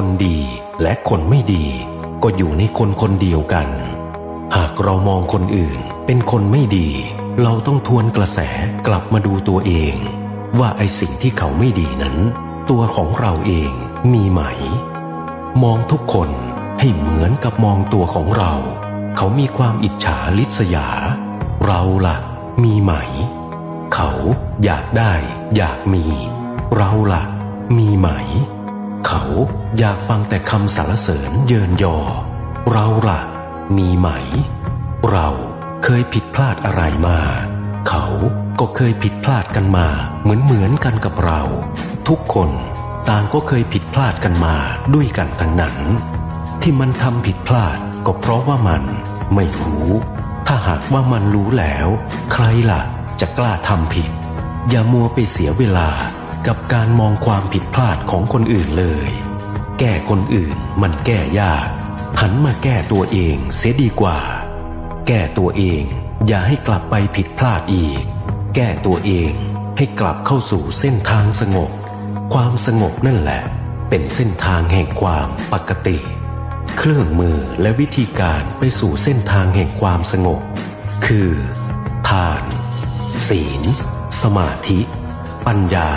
คนดีและคนไม่ดี ก็อยู่ในคนคนเดียวกัน หากเรามองคนอื่นเป็นคนไม่ดี เราต้องทวนกระแสกลับมาดูตัวเอง ว่าไอสิ่งที่เขาไม่ดีนั้น ตัวของเราเองมีไหม มองทุกคนให้เหมือนกับมองตัวของเรา เขามีความอิจฉาลิษยา เราล่ะ มีไหม เขาอยากได้ อยากมี เราล่ะ มีไหม เขาอยากฟังแต่คำสรรเสริญเยินยอ เราล่ะ มีไหม เราเคยผิดพลาดอะไรมา เขาก็เคยผิดพลาดกันมา เหมือนเหมือนๆกันกับเรา ทุกคนต่างก็เคยผิดพลาดกันมาด้วยกันทั้งนั้น ที่มันทำผิดพลาดก็เพราะว่ามันไม่รู้ ถ้าหากว่ามันรู้แล้ว ใครล่ะ จะกล้าทำผิด อย่ามัวไปเสียเวลา กับการมองความผิดพลาดของคนอื่นเลย แก้คนอื่นมันแก้ยาก หันมาแก้ตัวเองเสียดีกว่า แก้ตัวเองอย่าให้กลับไปผิดพลาดอีก แก้ตัวเองให้กลับเข้าสู่เส้นทางสงบ ความสงบนั่นแหละ เป็นเส้นทางแห่งความปกติ เครื่องมือและวิธีการไปสู่เส้นทางแห่งความสงบ คือ ทาน ศีล สมาธิ ปัญญา